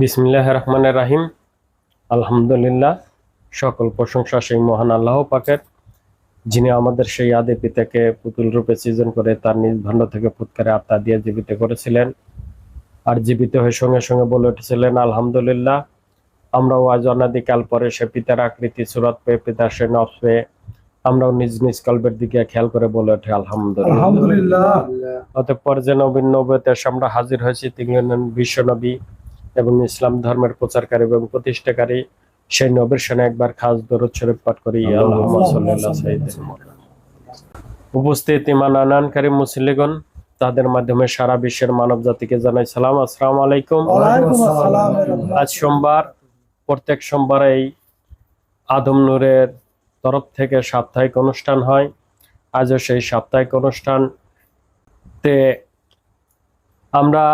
বিসমিল্লাহ রহমান রাহিম আলহামদুলিল্লাহ সকল প্রশংসা সেই মহান আল্লাহ পাকের যিনি আমাদের সেই আদি পিতাকে পুতুল রূপে সৃজন করে তার নিজ ভাণ্ড থেকে ফুৎকারে আত্মা দিয়ে জীবিত করেছিলেন আর জীবিত হয়ে সঙ্গে সঙ্গে বলে উঠেছিলেন আলহামদুলিল্লাহ আমরাও আজ অনাদিকাল পরে সে পিতার আকৃতি সুরত পেয়ে পিতার সে নফস পেয়ে আমরাও নিজ নিজ কল্পের দিকে খেয়াল করে বলে ওঠে আলহামদুলিল্লাহ। আলহামদুলিল্লাহ। অতঃপর যে নবীন নবতে আমরা হাজির হয়েছি তিনি বিশ্ব নবী। এবং ইসলাম ধর্মের প্রচারকারী এবং প্রতিষ্ঠাকারী সেই নবীর সেনা একবার খাস দরুদ শরীফ পাঠ করি। উপস্থিত ইমান আনানকারী মুসলিগণ তাদের মাধ্যমে সারা বিশ্বের মানব জাতিকে জানাই সালাম। আসসালামু আলাইকুম। আজ সোমবার প্রত্যেক সোমবার এই আদম নূরের তরফ থেকে সাপ্তাহিক অনুষ্ঠান হয়। আজও সেই সাপ্তাহিক অনুষ্ঠানতে আমরা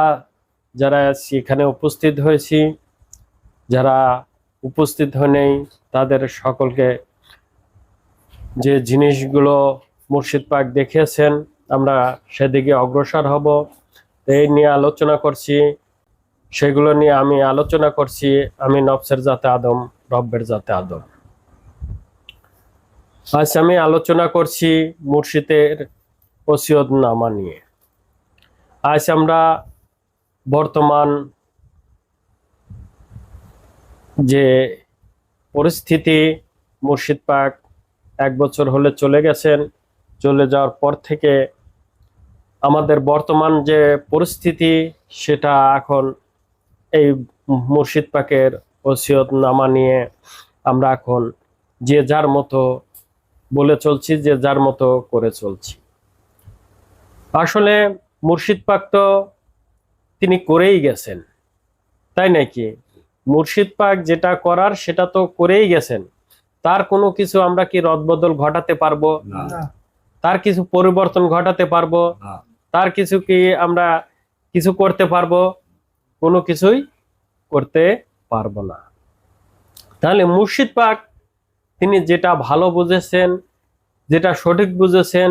যারা এখানে উপস্থিত হয়েছি, যারা উপস্থিত হয়নি, তাদের সকলকে যে জিনিসগুলো মুর্শিদ পাক দেখিয়েছেন, আমরা সেদিকে অগ্রসর হব। এই নিয়ে আলোচনা করছি, সেগুলো নিয়ে আমি আলোচনা করছি, আমি নফসের জাতে আদম, রব্বের জাতে আদম। আজ আমি আলোচনা করছি মুর্শিদের ওসিয়ত নামা নিয়ে। আজ আমরা বর্তমান যে পরিস্থিতি, মুর্শিদ পাক এক বছর হলে চলে গেছেন। চলে যাওয়ার পর থেকে আমাদের বর্তমান যে পরিস্থিতি, সেটা এখন এই মুর্শিদ পাকের ওসিয়ত নামা নিয়ে আমরা এখন যে যার মতো বলে চলছি, যে যার মতো করে চলছি। আসলে মুর্শিদ পাক তো তিনি করেই গেছেন। তাই নাকি? মুর্শিদ পাক যেটা করার সেটা তো করেই গেছেন। তার কোনো কিছু আমরা কি রদবদল ঘটাতে পারব? তার কিছু পরিবর্তন ঘটাতে পারব? তার কিছু কি আমরা কিছু করতে পারব? কোনো কিছুই করতে পারব না। তাহলে মুর্শিদ পাক তিনি যেটা ভালো বুঝেছেন যেটা সঠিক বুঝেছেন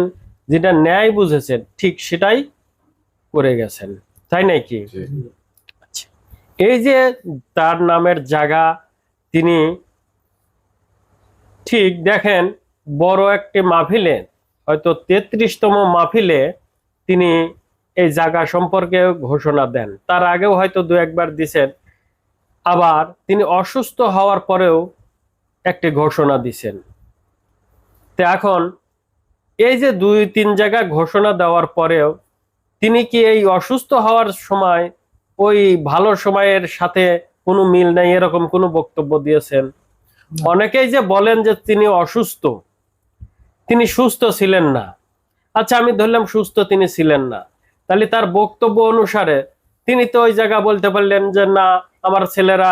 যেটা ন্যায় বুঝেছেন ঠিক সেটাই করে গেছেন। তাই নাকি? আচ্ছা। এই যে তার নামের জায়গা তিনি ঠিক দেখেন বড় একটি মাহফিলে হয়তো তেত্রিশতম মাহফিলে তিনি এই জায়গা সম্পর্কে ঘোষণা দেন। তার আগেও হয়তো দু একবার দিছেন। আবার তিনি অসুস্থ হওয়ার পরেও একটি ঘোষণা দিছেন। তো এখন এই যে দুই তিন জায়গা ঘোষণা দেওয়ার পরেও তিনি কি এই অসুস্থ হওয়ার সময় ওই ভালো সময়ের সাথে কোনো মিল নাই এরকম কোনো বক্তব্য দিয়েছেন? অনেকেই যে বলেন যে তিনি অসুস্থ তিনি সুস্থ ছিলেন না। আচ্ছা আমি ধরলাম সুস্থ তিনি ছিলেন না। তাহলে তার বক্তব্য অনুসারে তিনি তো ওই জায়গা বলতে পারলেন যে না আমার ছেলেরা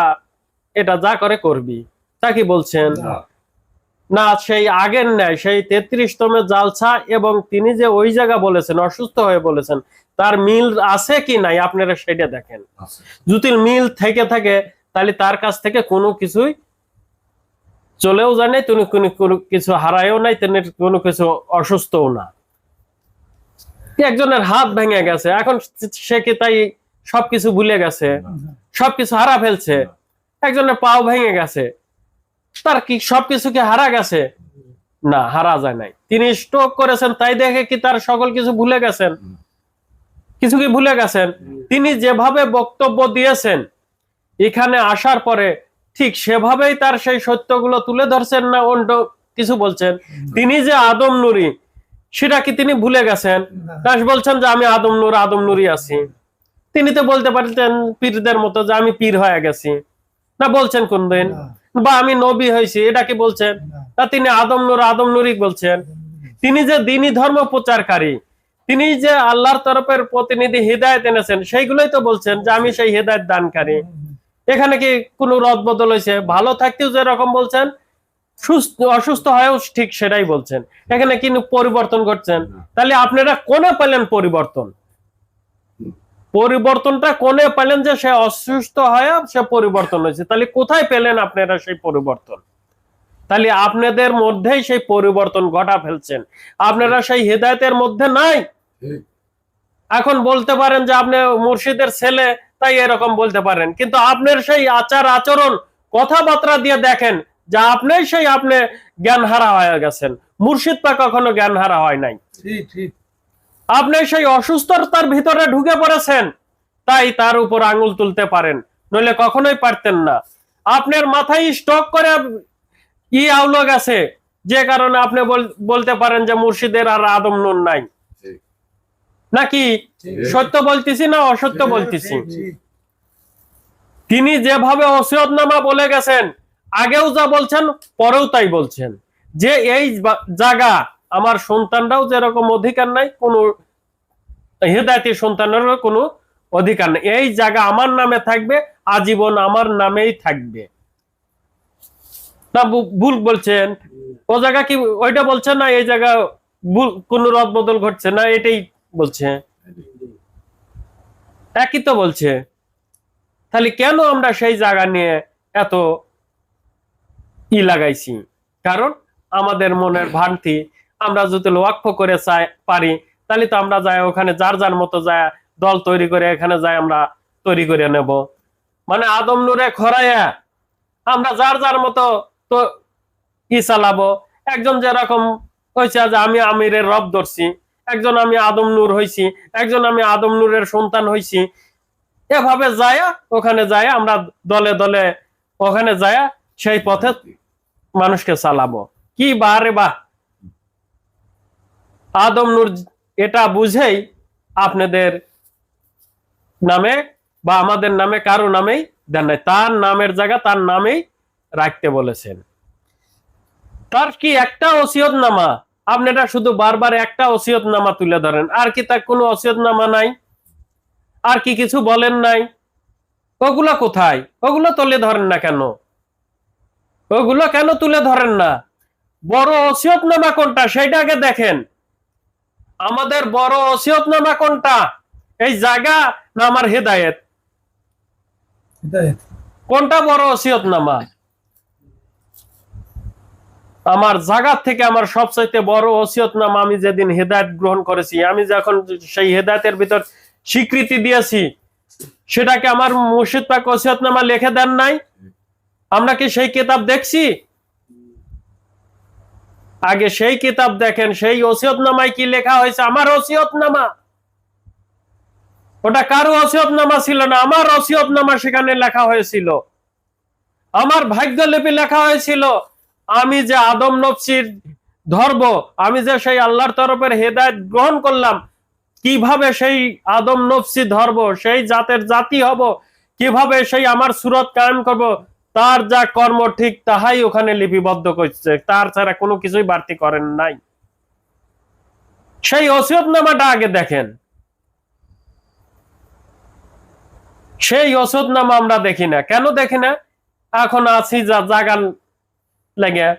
এটা যা করে করবি। তা কি বলছেন? না সেই আগের ন্যায় সেই তেত্রিশতমে জালসা এবং তিনি যে ওই জায়গা বলেছেন অসুস্থ হয়ে বলেছেন তার মিল আছে কি নাই? আপনারা সেটা দেখেন। যদি মিল থেকে থাকে তাহলে তার কাছ থেকে কোনো কিছুই চলেও নাই তিনি কোনো কিছু হারায়ও নাই তিনি কোনো কিছু অসুস্থও না। একজনের হাত ভেঙে গেছে এখন সে কি তাই সবকিছু ভুলে গেছে? সবকিছু হারা ফেলছে? একজনের পাও ভেঙে গেছে? তার কি সবকিছু কি হারা গেছে? না, হারা যায় নাই। তিনি স্ট্রোক করেছেন, তাই দেখে কি তার সকল কিছু ভুলে গেছেন? কিছু কি ভুলে গেছেন? তিনি যেভাবে বক্তব্য দিয়েছেন, এখানে আসার পরে ঠিক সেভাবেই তার সেই সত্যগুলো তুলে ধরছেন না, অন্য কিছু বলছেন? তিনি যে আদম নুরি, সেটা কি তিনি ভুলে গেছেন? দাস বলছেন যে, আমি আদম নুর, আদম নুরি আছি। তিনি তো বলতে পারতেন পীরদের মতো যে, আমি পীর হয়ে গেছি। না বলছেন কোনদিন? বা আমি নবী হয়েছি, এটা কি বলছেন? তা তিনি আদম নূর, আদম নুরি বলছেন। তিনি যে দিনী ধর্ম প্রচারকারী, তিনি যে আল্লাহর তরফের প্রতিনিধি হৃদায়ত এনেছেন, সেইগুলোই তো বলছেন যে আমি সেই হৃদায়ত দানকারী। এখানে কি কোনো রদ বদল হয়েছে? ভালো থাকতেও যেরকম বলছেন, সুস্থ, অসুস্থ হয়েও ঠিক সেটাই বলছেন। এখানে কিন্তু পরিবর্তন করছেন তাহলে আপনারা কোনে পেলেন পরিবর্তন? পরিবর্তনটা কোনে পেলেন যে সে অসুস্থ হয়ে সে পরিবর্তন হয়েছে? তাহলে কোথায় পেলেন আপনারা সেই পরিবর্তন? তাহলে আপনাদের মধ্যেই সেই পরিবর্তন ঘটা ফেলছেন। আপনারা সেই হেদায়তের মধ্যে নাই? এখন বলতে পারেন যে আপনি মুর্শিদের ছেলে তাই এরকম বলতে পারেন। কিন্তু আপনার সেই আচার আচরণ কথাবার্তা দিয়ে দেখেন যে আপনি সেই আপনি জ্ঞান হারা হয়ে গেছেন। মুর্শিদ পা কখনো জ্ঞান হারা হয় নাই। ঠিক ঠিক। আপনি সেই অসুস্থতার ভিতরে ঢুকে পড়েছেন তাই তার উপর আঙুল তুলতে পারেন নইলে কখনোই পারতেন না। আপনার মাথায় স্টক করে ই আউলো গেছে যে কারণে আপনি বলতে পারেন যে মুর্শিদের আর আদম নুন নাই। নাকি? সত্য বলতেছি না অসত্য বলতেছি। তিনি যেভাবে ওসিয়তনামা বলে গেছেন আগেও যা বলছেন পরেও তাই বলছেন। যে এই জায়গা আমার সন্তানরাও যেরকম অধিকার নাই, কোনো হেদায়তি সন্তানেরও কোনো অধিকার নেই। এই জায়গা আমার নামে থাকবে, আজীবন আমার নামেই থাকবে। না ভুল বলছেন। ও জায়গা কি, ওইটা বলছেন না, এই জায়গা ভুল, কোনো রদ বদল ঘটছে না, এটাই বলছে। একই তো বলছে। তাহলে কেন আমরা সেই জায়গা নিয়ে এত ই লাগাইছি? কারণ আমাদের মনের ভ্রান্তি আমরা যদি ওয়াকফ করে চাই, পারি, তাহলে তো আমরা যাই ওখানে, যার যার মতো যায়, দল তৈরি করে এখানে যাই আমরা তৈরি করে নেব। মানে আদম নূরে খরাইয়া আমরা যার যার মতো তো ই চালাবো? একজন যেরকম হয়েছে যে আমি আমিরের রব ধরছি, একজন আমি আদম নূর হইছি, একজন আমি আদম নূরের সন্তান হইছি, এভাবে যায়, ওখানে যায়, আমরা দলে দলে ওখানে যায়, সেই পথে মানুষকে চালাবো। কি বারে বা আদম নূর এটা বুঝেই আপনাদের নামে বা আমাদের নামে কারও নামেই দেন নাই। তার নামের জায়গা তার নামেই রাখতে বলেছেন। তার কি একটা ওসিয়ত নামা আপনারা শুধু বারবার একটা ওসিয়ত নামা তুলে ধরেন। আর কি তার কোনো ওসিয়ত নামা নাই? আর কি কিছু বলেন নাই? ওগুলো কোথায়? ওগুলো তুলে ধরেন না কেন? ওগুলো কেন তুলে ধরেন না? বড় ওসিয়তনামা কোনটা? সেটা আগে দেখেন। আমাদের বড় ওসিয়তনামা কোনটা? এই জায়গা না আমার হেদায়েত। কোনটা বড় ওসিয়তনামা আমার জায়গার থেকে আমার সবচাইতে বড় ওসিয়তনামা আমি যেদিন হেদায়ত গ্রহণ করেছি আমি যখন সেই হেদায়েতের ভিতর স্বীকৃতি দিয়েছি সেটাকে আমার মুর্শিদ পাক ওসিয়তনামা লিখে দেন নাই? আমরা কি সেই কিতাব দেখছি? আগে সেই কিতাব দেখেন, সেই ওসিয়তনামায় কি লেখা হয়েছে? আমার ওসিয়তনামা। ওটা কারও ওসিয়তনামা ছিল না, আমার ওসিয়তনামা সেখানে লেখা হয়েছিল। আমার ভাগ্যলিপি লেখা হয়েছিল, আমি যে আদম নফসির ধর্ম, আমি যে সেই আল্লাহর তরফের হেদায়েত গ্রহণ করলাম, কীভাবে সেই আদম নফসি ধর্ম, সেই জাতের জাতি হব, কীভাবে সেই আমার সুরত কায়েম করব তার যা কর্ম ঠিক তাহাই ওখানে লিপিবদ্ধ করছে। তার ছাড়া কোনো কিছুই বাড়তি করেন নাই। সেই ওসিয়তনামাটা আগে দেখেন। সেই ওসিয়তনামা আমরা দেখি না। কেন দেখি না? এখন আছি যা জাগান লেগে।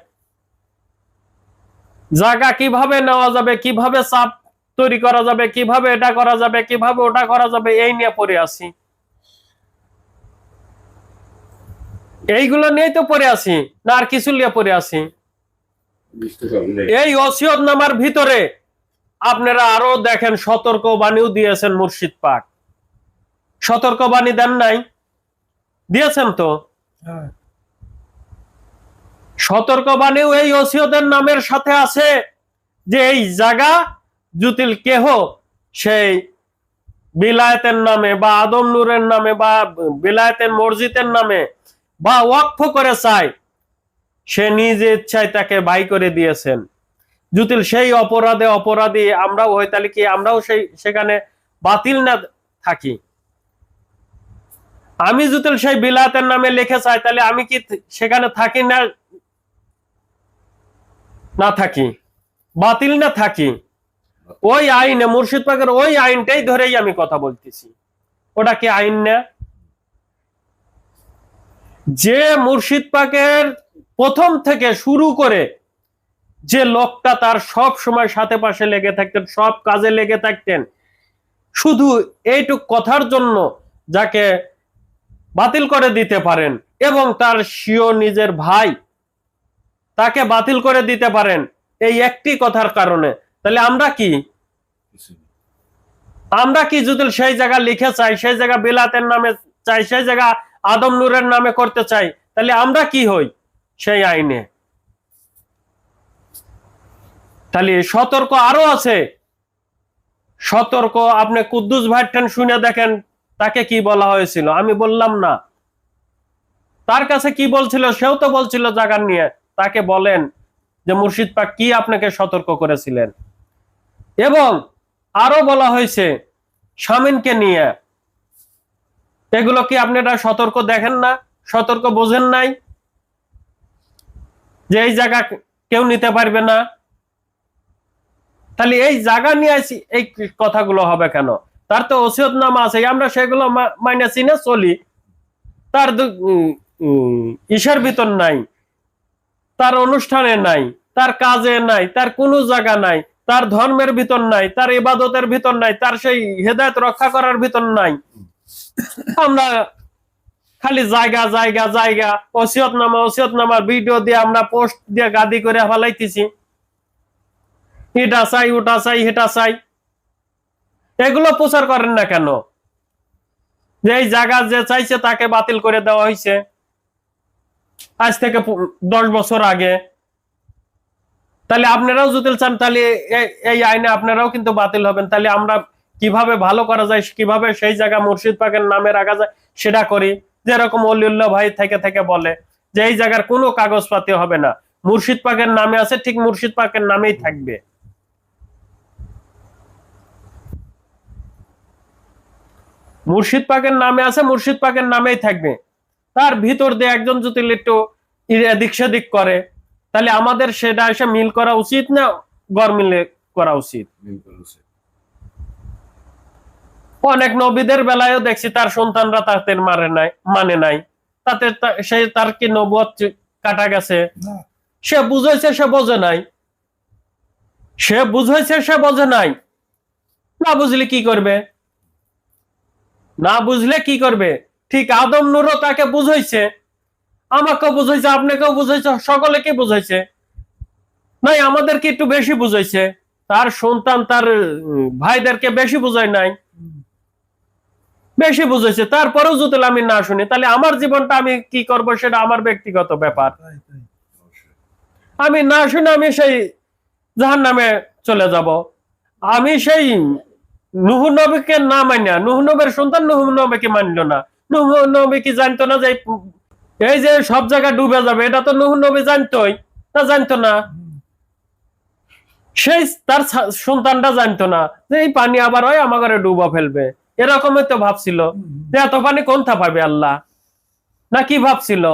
জায়গা কীভাবে নেওয়া যাবে, কীভাবে চাপ তৈরি করা যাবে, কীভাবে এটা করা যাবে, কীভাবে ওটা করা যাবে, এই নিয়ে পড়ে আছি। এইগুলো নিয়েই তো পড়ে আছি না আর কিছু নিয়ে পড়ে আছি। এই অসিয়ত নামার ভিতরে আপনারা আরও দেখেন সতর্ক বাণীও দিয়েছেন মুর্শিদ পাক। সতর্ক বাণী দেন নাই দিয়েছেন তো? হ্যাঁ। সতর্ক বাণীও এই ওসিয়তের নামের সাথে আছে যে এই জায়গা জুতিল কেহ সেই বিলায়তের নামে বা আদম নূরের নামে বা বিলায়তের মসজিদের নামে বা ওয়াকফ করে চায়, সে নিজ ইচ্ছায় তাকে বাই করে দিয়েছেন। জুতিল সেই অপরাধে অপরাধী, আমরাও হই তাহলে কি আমরাও সেই, সেখানে বাতিল না থাকি? আমি জুতিল সেই বিলাতের নামে লিখে চাই, তাহলে আমি কি সেখানে থাকি না না থাকি? বাতিল না থাকি? ওই আইনে, মুর্শিদ পাকের ওই আইনটাই ধরেই আমি কথা বলতেছি। ওটা কি আইন না? যে মুর্শিদ পাকের প্রথম থেকে শুরু করে যে লোকটা তার সব সময় সাথে পাশে লেগে থাকতেন, সব কাজে লেগে থাকতেন, শুধু এইটুক কথার জন্য যাকে বাতিল করে দিতে পারেন এবং তার সিও নিজের ভাই তাকে বাতিল করে দিতে পারেন এই একটি কথার কারণে। তাহলে আমরা কি? আমরা কি যদি সেই জায়গা লিখে চাই, সেই জায়গা বিলাতের নামে চাই, সেই জায়গা আদম নূরের নামে করতে চাই, তাহলে আমরা কি হই? সেই আইনে। তাহলে সতর্ক আরও আছে। সতর্ক, আপনি কুদ্দুস ভাইটেন শুনে দেখেন, তাকে কি বলা হয়েছিল? আমি বললাম না। তার কাছে কি বলছিল, সেও তো বলছিল জাগার নিয়ে। তাকে বলেন যে, মুর্শিদ পাক কি আপনাকে সতর্ক করেছিলেন? এবং আরও বলা হয়েছে স্বামীনকে নিয়ে এগুলো কি আপনারা সতর্ক দেখেন না? সতর্ক বোঝেন নাই? যে এই জায়গা কেউ নিতে পারবে না। তাহলে এই জায়গা নিয়ে আসি, এই কথাগুলো হবে কেন? তার তো ওসিয়ত নামা আছে আমরা সেগুলো মাইনে চিনে চলি। তার ইসের ভিতর নাই। তার অনুষ্ঠানে নাই, তার কাজে নাই, তার কোনো জায়গা নাই, তার ধর্মের ভিতর নাই, তার ইবাদতের ভিতর নাই, তার সেই হেদায়ত রক্ষা করার ভিতর নাই। আমরা খালি জায়গা জায়গা জায়গা, ওসিয়ত নামা, ওসিয়ত নামার ভিডিও দিয়ে আমরা পোস্ট দিয়ে গাদি করে ফেলাইতেছি। এটা চাই, ওটা চাই হেটা চাই। এগুলো প্রচার করেন না কেন? যে এই জায়গা যে চাইছে তাকে বাতিল করে দেওয়া হয়েছে আজ থেকে দশ বছর আগে। তাহলে আপনারাও যদি চান, তাহলে এই আইনে আপনারাও কিন্তু বাতিল হবেন। তাহলে আমরা কীভাবে ভালো করা যায়, কীভাবে সেই জায়গা মুর্শিদ পাকের নামে রাখা যায়, সেটা করি। যেরকম অলিউল্লাহ ভাই থেকে থেকে বলে যে এই জায়গার কোনো কাগজপাতি হবে না। মুর্শিদ পাকের নামে আছে, ঠিক মুর্শিদ পাকের নামেই থাকবে। মুর্শিদ পাকের নামে আছে, মুর্শিদ পাকের নামেই থাকবে। তার ভিতর দিয়ে একজন যদি একটু এদিক সেদিক করে, তাহলে আমাদের সেটা এসে মিল করা উচিত না গড় মিলে করা উচিত। অনেক নবীদের বেলায়ও দেখছি তার সন্তানরা তাতে মারে নাই মানে নাই। তাতে সে তার কি নবুয়ত কাটা গেছে? সে বুঝাইছে সে বোঝে নাই। সে বুঝাইছে সে বোঝে নাই। না বুঝলে কি করবে? না বুঝলে কি করবে? ঠিক আদম নুরও তাকে বুঝাইছে। আমাকেও বুঝাইছে আপনাকেও বুঝাইছে সকলে কি বুঝাইছে। নাই আমাদেরকে একটু বেশি বুঝাইছে। তার সন্তান তার ভাইদেরকে বেশি বুঝায় নাই। বেশি বুঝেছে, তারপরেও যদি আমি না শুনি, তাহলে আমার জীবনটা আমি কি করব সেটা আমার ব্যক্তিগত ব্যাপার। আমি না শুনে আমি সেই জাহান নামে চলে যাব। আমি সেই নুহ নবীকে না মানিয়া নুহ নবের সন্তান নুহ নবীকে মানল না। নুহ নবী কি জানতো না যে এই যে সব জায়গা ডুবে যাবে, এটা তো নুহ নবী জানতোই, তা জানতো না। সেই তার সন্তানটা জানতো না যে এই পানি আবার হয় আমার ঘরে ডুবা ফেলবে। এরকমই তো ভাবছিল। যে এত পানি কোনটা পাবে আল্লাহ? না কি ভাবছিল?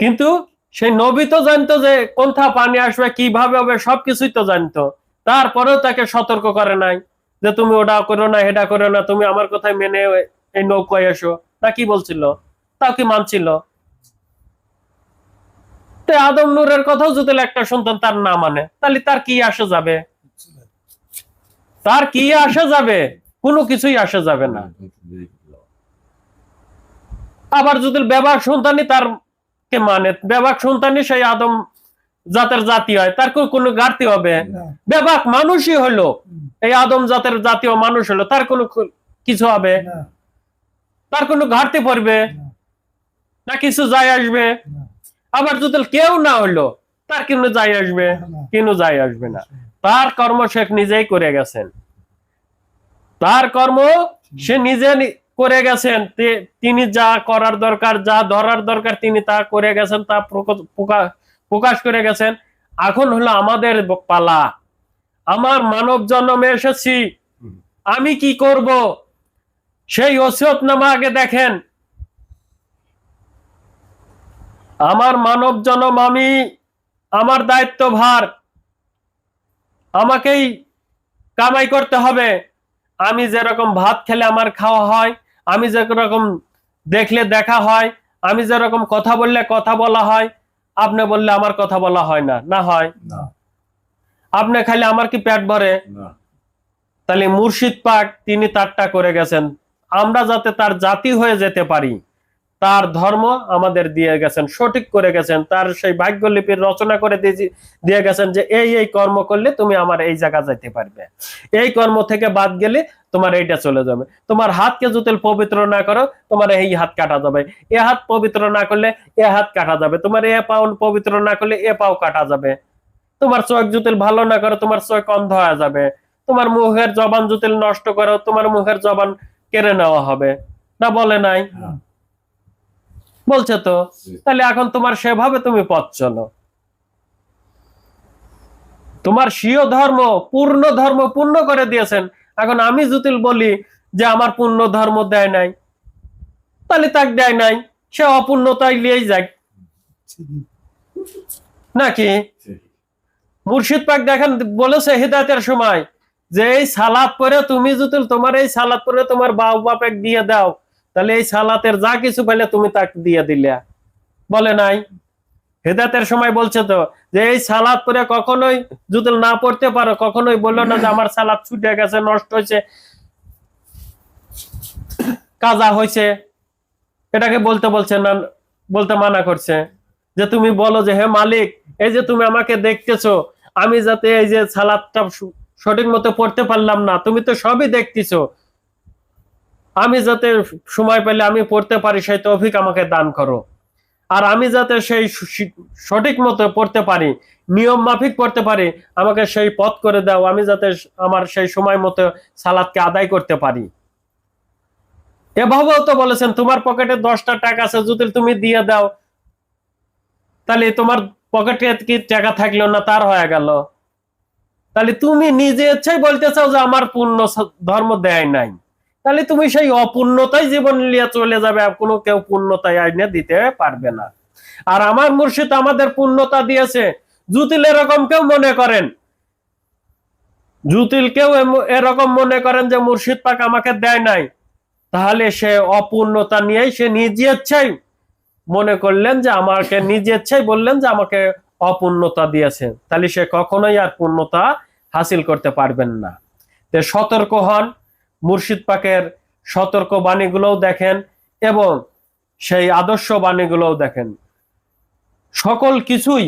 কিন্তু সেই নবী তো জানতো যে কোনটা পানি আসবে কীভাবে হবে সবকিছুই তো জানতো। তারপরেও তাকে সতর্ক করে নাই যে তুমি ওটা করো না এটা করো না তুমি আমার কথায় মেনে এই নৌকায় এসো। না কি বলছিল? তাও কি মানছিল? আদম নূরের কথাও যদি একটা সন্তান তার না মানে তাহলে তার কি আসে যাবে। তার কি আসে যাবে? কোনো কিছুই আসে যাবে না। আবার যদি বেবাক সন্তানই তার কে মানে? বেবাক সন্তানই সেই আদম জাতের জাতি হয় তার কোনো ঘাটতি হবে? না, বেবাক মানুষই হলো। এই আদম জাতের জাতীয় মানুষ হলো তার কোনো কিছু হবে? তার কোনো ঘাটতি পড়বে? না, কিছু যায় আসবে? আবার যদি কেউ না হলো তার কিন্তু যায় আসবে। কিন্তু যায় আসবে না। তার কর্ম শেখ নিজেই করে গেছেন। তার কর্ম সে নিজে করে গেছেন। তিনি যা করার দরকার, যা ধরার দরকার তিনি তা করে গেছেন, তা প্রক- প্রকা- প্রকাশ করে গেছেন। এখন হলো আমাদের পালা। আমার মানব জন্মে এসেছি। আমি কি করব? সেই ওসিয়ত নামা আগে দেখেন। আমার মানব জন্ম আমি, আমার দায়িত্ব ভার আমাকেই কামাই করতে হবে। আমি যেরকম ভাত খেলে আমার খাওয়া হয় আমি যেরকম দেখলে দেখা হয় আমি যেরকম কথা বললে কথা বলা হয় আপনি বললে আমার কথা বলা হয় না না হয়। আপনি খালি আমার কি পেট ভরে? তাহলে মুর্শিদ পাক তিনি তারটা করে গেছেন। আমরা যাতে তার জাতি হয়ে যেতে পারি। তার ধর্ম আমাদের দিয়ে গেছেন, সঠিক করে গেছেন, তার সেই ভাগ্যলিপির রচনা করে দিয়ে- গেছেন যে এই এই কর্ম করলে তুমি আমার এই জায়গা যাইতে পারবে। এই কর্ম থেকে বাদ গেলে তোমার এইটা চলে যাবে। তোমার হাতকে যদি পবিত্র না করো, তোমার এই হাত কাটা যাবে। এ হাত পবিত্র না করলে এ হাত কাটা যাবে। তোমার এ পাও পবিত্র না করলে এ পাও কাটা যাবে। তোমার চোখ জুতিল ভালো না করো, তোমার চোখ অন্ধ হয়ে যাবে। তোমার মুখের জবান জুতিল নষ্ট করো, তোমার মুখের জবান কেড়ে নেওয়া হবে। না বলে নাই? হ্যাঁ। বলছে তো তাহলে এখন তোমার সেভাবে তুমি পথ চলো। তোমার স্বীয় ধর্ম পূর্ণ ধর্ম পূর্ণ করে দিয়েছেন। এখন আমি জুতিল বলি যে আমার পূর্ণ ধর্ম দেয় নাই। তাহলে তাক দেয় নাই সে অপূর্ণতাই নিয়েই যাক। নাকি। মুর্শিদ পাক দেখেন বলেছে হিদায়তের সময় যে এই সালাদ পরে তুমি যদি তোমার এই সালাদ পরে তোমার বাপ বাপেক দিয়ে দাও। তাহলে এই সালাতের যা কিছু পেলে তুমি তাকে দিয়ে দিলে। বলে নাই। হেদাতের সময় বলছে তো যে এই সালাদ পরে কখনোই যদি না পড়তে পারো, কখনোই বলল না যে আমার সালাদ ছুটে গেছে, নষ্ট হয়েছে, কাজা হয়েছে। এটাকে বলতে বলছে না, বলতে মানা করছে। যে তুমি বলো যে, হে মালিক, এই যে তুমি আমাকে দেখতেছো, আমি যাতে এই যে সালাদটা সঠিক মতো পড়তে পারলাম না, তুমি তো সবই দেখতেছো। আমি যাতে সময় পেলে আমি পড়তে পারি, সেই তৌফিক আমাকে দান করো। আর আমি যাতে সেই সঠিক মতো পড়তে পারি, নিয়ম মাফিক পড়তে পারি, আমাকে সেই পথ করে দাও, আমি যাতে আমার সেই সময় মতো সালাদকে আদায় করতে পারি। এভাবেও তো বলেছেন, তোমার পকেটে দশটা টাকা আছে, যদি তুমি দিয়ে দাও, তাহলে তোমার পকেটে কি টাকা থাকল না তার হয়ে গেল? তাহলে তুমি নিজে ইচ্ছাই বলতে চাও যে আমার পূর্ণ ধর্ম দেয় নাই। তাহলে তুমি সেই অপূর্ণতাই জীবন নিয়ে চলে যাবে কোনো কেউ পূর্ণতায় আইনে দিতে পারবে না। আর আমার মুর্শিদ আমাদের পূর্ণতা দিয়েছে। জুতিল এরকম কেউ মনে করেন? জুতিল কেউ এরকম মনে করেন যে মুর্শিদ পাক আমাকে দেয় নাই? তাহলে সে অপূর্ণতা নিয়েই সে নিজে ইচ্ছাই মনে করলেন যে আমাকে নিজে ইচ্ছাই বললেন যে আমাকে অপূর্ণতা দিয়েছেন তাহলে সে কখনোই আর পূর্ণতা হাসিল করতে পারবেন না। সতর্ক হন। মুর্শিদ পাকের সতর্ক বাণীগুলোও দেখেন এবং সেই আদর্শ বাণীগুলোও দেখেন। সকল কিছুই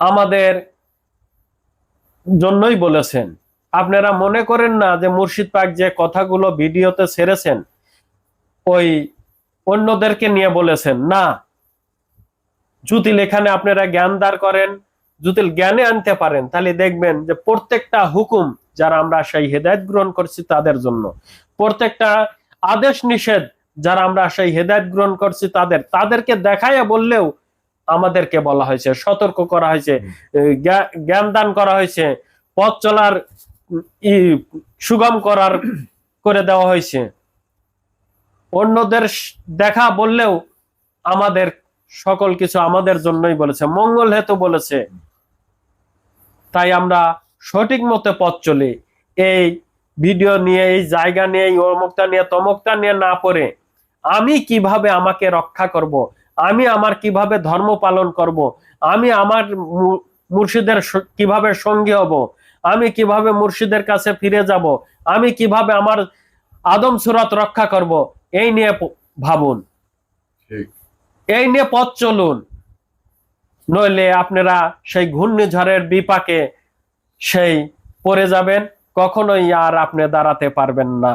আমাদের জন্যই বলেছেন। আপনারা মনে করেন না যে মুর্শিদ পাক যে কথাগুলো ভিডিওতে ছেড়েছেন, ওই অন্যদেরকে নিয়ে বলেছেন? না। জুতিল এখানে আপনারা জ্ঞান দার করেন, জুতিল জ্ঞানে আনতে পারেন। তাহলে দেখবেন যে প্রত্যেকটা হুকুম যারা আমরা সেই হেদায়ত গ্রহণ করছি তাদের জন্য। প্রত্যেকটা আদেশ নিষেধ যারা আমরা সেই হেদায়ত গ্রহণ করছি তাদের তাদেরকে দেখাইয়া বললেও আমাদেরকে বলা হয়েছে সতর্ক করা হয়েছে জ্ঞান দান করা হয়েছে পথ চলার সুগম করার করে দেওয়া হয়েছে। অন্যদের দেখা বললেও আমাদের সকল কিছু আমাদের জন্যই বলেছে মঙ্গল হেতু বলেছে। তাই আমরা সঠিক মতো পথ চলি। এই ভিডিও নিয়ে এই জায়গা নিয়ে এই অমুকটা নিয়ে তমুকটা নিয়ে না পড়ে আমি কীভাবে আমাকে রক্ষা করব। আমি আমার কীভাবে ধর্ম পালন করব। আমি আমার মুর্শিদের কীভাবে সঙ্গী হব? আমি কীভাবে মুর্শিদের কাছে ফিরে যাব? আমি কীভাবে আমার আদম সুরত রক্ষা করব? এই নিয়ে ভাবুন। এই নিয়ে পথ চলুন। নইলে আপনারা সেই ঘূর্ণিঝড়ের বিপাকে সেই পড়ে যাবেন, কখনোই আর আপনি দাঁড়াতে পারবেন না।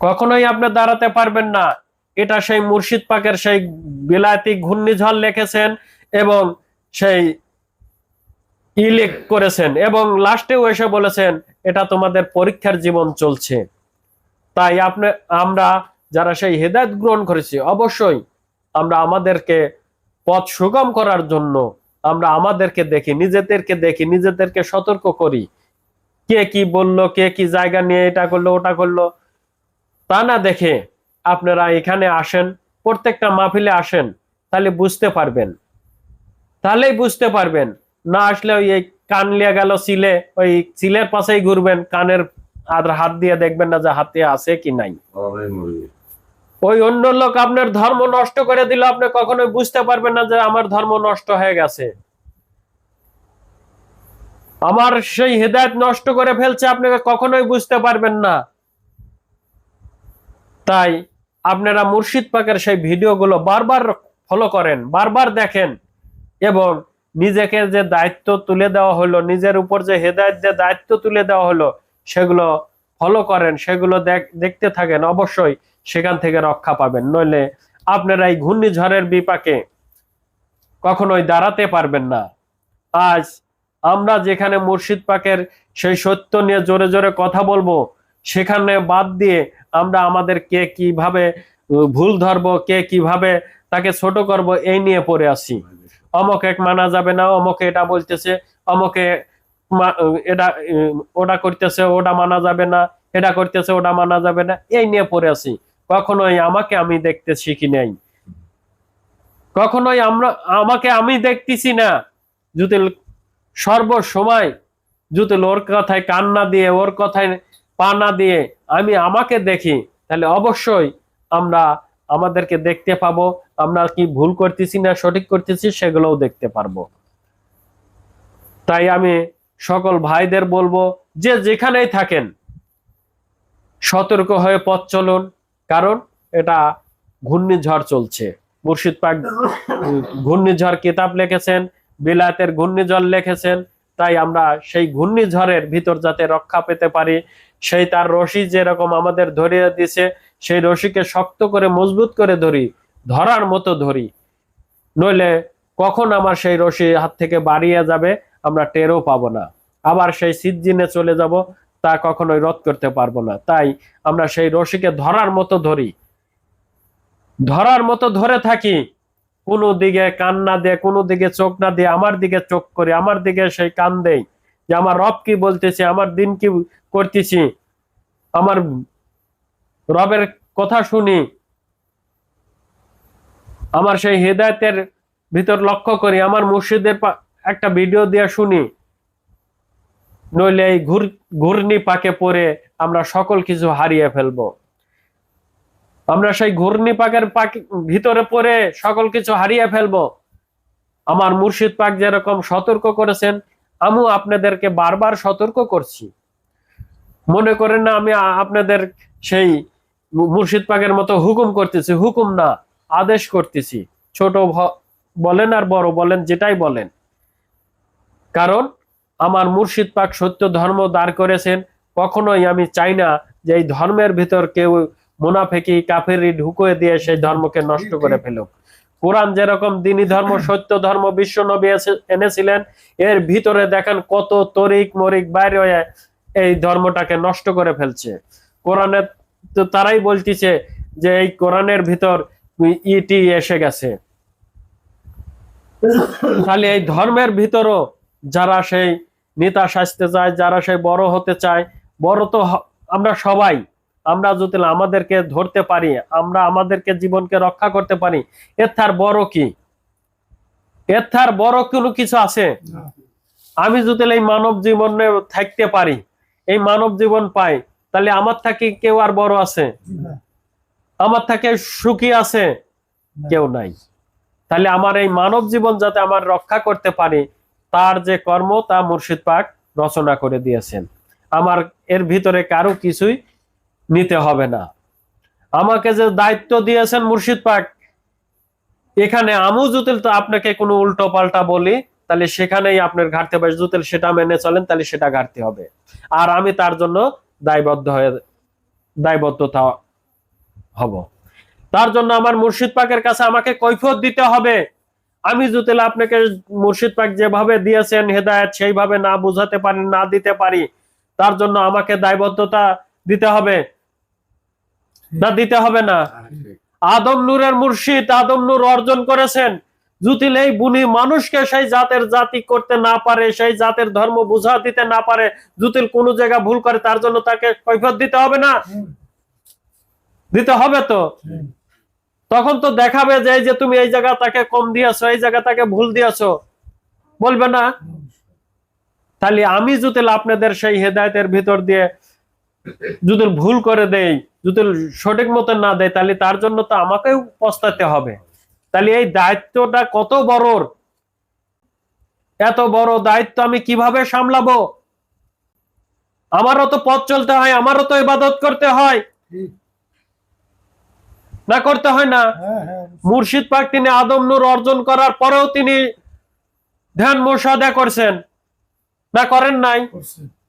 কখনোই আপনি দাঁড়াতে পারবেন না। এটা সেই মুর্শিদ পাকের সেই বিলাতি ঘূর্ণিঝড় লিখেছেন এবং সেই ইলেক করেছেন এবং লাস্টেও এসে বলেছেন, এটা তোমাদের পরীক্ষার জীবন চলছে। তাই আপনি, আমরা যারা সেই হেদায়ত গ্রহণ করেছি, অবশ্যই আমরা আমাদেরকে পথ সুগম করার জন্য আমরা আমাদেরকে দেখি, নিজেদেরকে দেখি, নিজেদেরকে সতর্ক করি। কে কি বলল, কে কি জায়গা নিয়ে এটা করল, ওটা করল। তা না দেখে আপনারা এখানে আসেন, প্রত্যেকটা মাহফিলে আসেন, তাহলে বুঝতে পারবেন। তাহলেই বুঝতে পারবেন। না আসলে ওই এই কান লিয়ে গেল সিলে, ওই সিলের পাশেই ঘুরবেন, কানের আর হাত দিয়ে দেখবেন না যে হাতে আছে কি নাই। ওই অন্য লোক আপনার ধর্ম নষ্ট করে দিলে, আপনি কখনোই বুঝতে পারবেন না যে আমার ধর্ম নষ্ট হয়ে গেছে। আমার সেই হেদায়ত নষ্ট করে ফেলছে আপনাকে কখনোই বুঝতে পারবেন না। তাই আপনারা মুর্শিদ পাকের সেই ভিডিওগুলো বারবার ফলো করেন, বারবার দেখেন এবং নিজেকে যে দায়িত্ব তুলে দেওয়া হলো, নিজের উপর যে হেদায়ত যে দায়িত্ব তুলে দেওয়া হলো, সেগুলো ফলো করেন, সেগুলো দেখ- দেখতে থাকেন। অবশ্যই সেখান থেকে রক্ষা পাবেন। নইলে আপনারা এই ঘূর্ণিঝড়ের বিপাকে কখনোই দাঁড়াতে পারবেন না। আজ আমরা যেখানে মুর্শিদ পাকের সেই সত্য নিয়ে জোরে জোরে কথা বলব, সেখানে বাদ দিয়ে আমরা আমাদের কে কীভাবে ভুল ধরবো, কে কীভাবে তাকে ছোট করব এই নিয়ে পড়ে আসি অমক এক মানা যাবে না, অমকে এটা বলতেছে, অমকে এটা ওটা করতেছে, ওটা মানা যাবে না। এটা করতেছে, ওটা মানা যাবে না। এই নিয়ে পড়ে আছি। কখনোই আমাকে আমি দেখতে শিখি নাই। কখনোই আমরা, আমাকে আমি দেখতেছি না। যদি সর্বসময় যদি ওর কথায় কান্না দিয়ে, ওর কথায় পা না দিয়ে আমি আমাকে দেখি, তাহলে অবশ্যই আমরা আমাদেরকে দেখতে পাবো। আমরা কি ভুল করতেছি না, সঠিক করতেছি, সেগুলোও দেখতে পারব। তাই আমি সকল ভাইদের বলব, যে যেখানেই থাকেন সতর্ক হয়ে পথ চলুন, কারণ এটা ঘূর্ণিঝড় চলছে। মুর্শিদ পাক ঘূর্ণিঝড় কিতাব লিখেছেন, বিলাতের ঘূর্ণিঝড় লিখেছেন, তাই আমরা সেই ঘূর্ণিঝড়ের ভিতর যাতে রক্ষা পেতে পারি, সেই তার রশি যেরকম আমাদের ধরিয়ে দিছে, সেই রশিকে শক্ত করে, মজবুত করে ধরি, ধরার মতো ধরি। নইলে কখন আমার সেই রশি হাত থেকে বাড়িয়ে যাবে, আমরা টেরও পাবো না। আবার সেই সিজিনে চলে যাব তা কখনোই রদ করতে পারব না। তাই আমরা সেই রশিকে ধরার মতো ধরি। ধরার মতো ধরে থাকি। কোনো দিকে কান না দিয়ে, কোনো দিকে চোখ না দিয়ে, আমার দিকে চোখ করে, আমার দিকে সেই কান দেই যে আমার রব কি বলতেছে, আমার দিন কি করতেছি, আমার রবের কথা শুনি, আমার সেই হেদায়তের ভিতর লক্ষ্য করি, আমার মুর্শিদের একটা ভিডিও দিয়ে শুনি। নইলে এই ঘুর, ঘূর্ণি পাকে পড়ে আমরা সকল কিছু হারিয়ে ফেলব। আমরা সেই ঘূর্ণি পাকের পাক ভিতরে পড়ে সকল কিছু হারিয়ে ফেলব। আমার মুর্শিদ পাক যেরকম সতর্ক করেছেন, আমিও আপনাদেরকে বারবার সতর্ক করছি। মনে করেন না, আমি আপনাদের সেই মুর্শিদ পাকের মতো হুকুম করতেছি, হুকুম না, আদেশ করতেছি। ছোট বলেন আর বড় বলেন, যেটাই বলেন। কারণ আমার মুর্শিদ পাক সত্য ধর্ম দাঁড় করেছেন, কখনোই আমি চাই না যে এই ধর্মের ভিতর কেউ মুনাফেকি কাফেরি ঢুকিয়ে দিয়ে সেই ধর্মকে নষ্ট করে ফেলুক। কোরআন যেরকম দিনী ধর্ম, সত্য ধর্ম বিশ্ব নবী এনেছিলেন, এর ভিতরে দেখেন কত তরিক মরিক বাইরে এই ধর্মটাকে নষ্ট করে ফেলছে। কোরআনের তো তারাই বলতিছে যে এই কোরআনের ভিতর ইটি এসে গেছে। তাহলে এই ধর্মের ভিতরও যারা সেই নেতা সাজতে চায় যারা সেই বড় হতে চায় বড় তো আমরা সবাই আমরা যদি আমাদেরকে ধরতে পারি আমরা আমাদেরকে জীবনকে রক্ষা করতে পারি এর থার বড় কি? এর থার বড় কোনো কিছু আছে? আমি যদি এই মানব জীবনে থাকতে পারি এই মানব জীবন পাই তাহলে আমার থেকে কেউ আর বড় আছে? আমার থাকে সুখী আছে? কেউ নাই। তাহলে আমার এই মানব জীবন যাতে আমার রক্ষা করতে পারি তার যে কর্ম তা মুর্শিদ পাক রচনা করে দিয়েছেন। আমার এর ভিতরে কারও কিছুই নিতে হবে না। আমাকে যে দায়িত্ব দিয়েছেন মুর্শিদ পাক, এখানে আমু জুতিল তো আপনাকে কোনো উল্টো পাল্টা বলি, তাহলে সেখানেই আপনার ঘাটতে পারে জুতিল সেটা মেনে চলেন, তাহলে সেটা ঘাটতে হবে। আর আমি তার জন্য দায়বদ্ধ হয়ে দায়বদ্ধতা হব। তার জন্য আমার মুর্শিদ পাকের কাছে আমাকে কৈফত দিতে হবে। আমি যদি আপনাকে মুর্শিদ পাক যেভাবে দিয়েছেন হেদায়েত সেইভাবে না বুঝাতে পারি না দিতে পারি তার জন্য আমাকে দায়বদ্ধতা দিতে হবে? না দিতে হবে না? আদম নূরের মুর্শিদ আদম নূর অর্জন করেছেন। জুতিল এই বুনি মানুষকে সেই জাতের জাতি করতে না পারে সেই জাতের ধর্ম বুঝা দিতে না পারে জুতিল কোন জায়গা ভুল করে তার জন্য তাকে কৈফিয়ত দিতে হবে না? দিতে হবে তো? তখন তো দেখাবে যে যে তুমি এই জায়গা তাকে কম দিয়েছ, এই জায়গা তাকে ভুল দিয়েছ। বলবে না? তাহলে আমি যদি আপনাদের সেই হেদায়তের ভিতর দিয়ে যদি ভুল করে দেই, যদি সঠিক মতো না দেয় তাহলে তার জন্য তো আমাকেও পস্তাতে হবে। তাহলে এই দায়িত্বটা কত বড় এত বড় দায়িত্ব আমি কীভাবে সামলাবো? আমারও তো পথ চলতে হয়, আমারও তো ইবাদত করতে হয়। না করতে হয় না। হ্যাঁ হ্যাঁ। মুর্শিদ পাক তিনি আদম নূর অর্জন করার পরেও তিনি ধ্যান মোশাদা করছেন। না করেন নাই।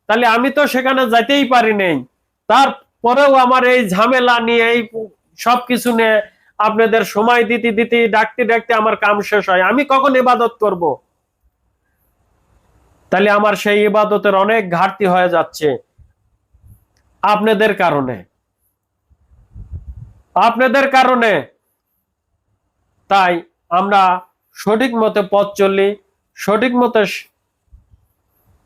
তাহলে আমি তো সেখানে যাইতেই পারি নাই। তারপরেও আমার এই ঝামেলা নিয়ে এই সবকিছু নিয়ে আপনাদের সময় দিতে দিতে ডাকতে ডাকতে আমার কাম শেষ হয়। আমি কখন ইবাদত করব? তাহলে আমার সেই ইবাদতের অনেক ঘাটতি হয়ে যাচ্ছে। আপনাদের কারণে। আপনাদের কারণে। তাই আমরা সঠিক মতো পথ চলি সঠিক মতো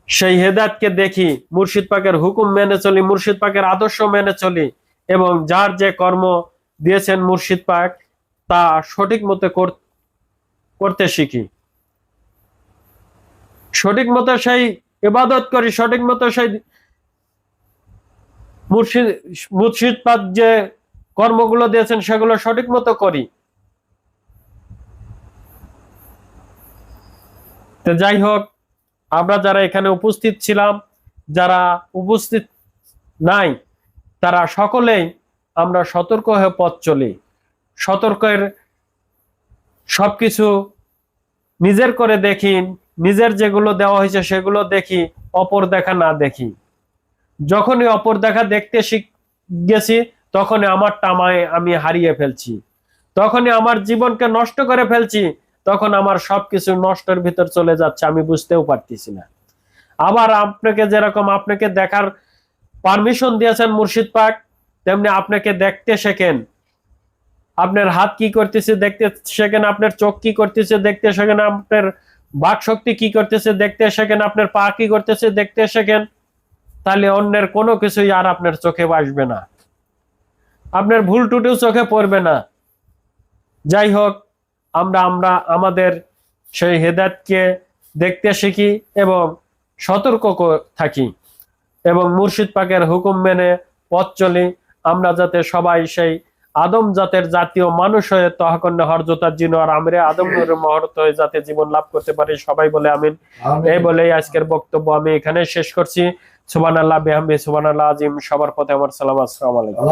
সেই হেদায়তকে দেখি, মুর্শিদ পাকের হুকুম মেনে চলি, মুর্শিদ পাকের আদর্শ মেনে চলি এবং যার যে কর্ম দিয়েছেন মুর্শিদ পাক, তা সঠিক মতো করতে শিখি। সঠিক মতো সেই ইবাদত করি, সঠিক মতো সেই মুর্শিদ মুর্শিদ পাক যে কর্মগুলো দিয়েছেন, সেগুলো সঠিক মতো করি। তো যাই হোক, আমরা যারা এখানে উপস্থিত ছিলাম, যারা উপস্থিত নাই, তারা সকলেই আমরা সতর্ক হয়ে পথ চলি। সতর্কের সবকিছু নিজের করে দেখি, নিজের যেগুলো দেওয়া হয়েছে সেগুলো দেখি, অপর দেখা না দেখি। যখনই অপর দেখা দেখতে শিখ, গেছি তখনই আমার টামায় আমি হারিয়ে ফেলছি। তখনই আমার জীবনকে নষ্ট করে ফেলছি, তখন আমার সবকিছু নষ্টের ভিতর চলে যাচ্ছে, আমি বুঝতেও পারতেছি না। আবার আপনাকে যেরকম আপনাকে দেখার পারমিশন দিয়েছেন মুর্শিদ পাক, তেমনি আপনাকে দেখতে শেখেন। আপনার হাত কি করতেছে দেখতে শেখেন, আপনার চোখ কি করতেছে দেখতে শেখেন, আপনার বাক শক্তি কি করতেছে দেখতে শেখেন, আপনার পা কি করতেছে দেখতে শেখেন, তাহলে অন্যের কোনো কিছুই আর আপনার চোখে বাসবে না। আপনার ভুল টুটিও চোখে পড়বে না। যাই হোক আমরা আমরা আমাদের সেই হেদায়তকে দেখতে শিখি এবং সতর্ক থাকি এবং মুর্শিদ পাকের হুকুম মেনে পথ চলি। আমরা যাতে সবাই সেই আদম জাতের জাতীয় মানুষ হয়ে তহকন্যা হরজতার জিনোয়ার আমরে আদম মহরত হয়ে যাতে জীবন লাভ করতে পারি। সবাই বলে আমিন। এই বলেই আজকের বক্তব্য আমি এখানে শেষ করছি। সুবান আল্লাহ সুবানাল্লাহ সুবান আল্লাহ আজিম সবার পথে আমার সালাম আসসালাম আলাইকুম।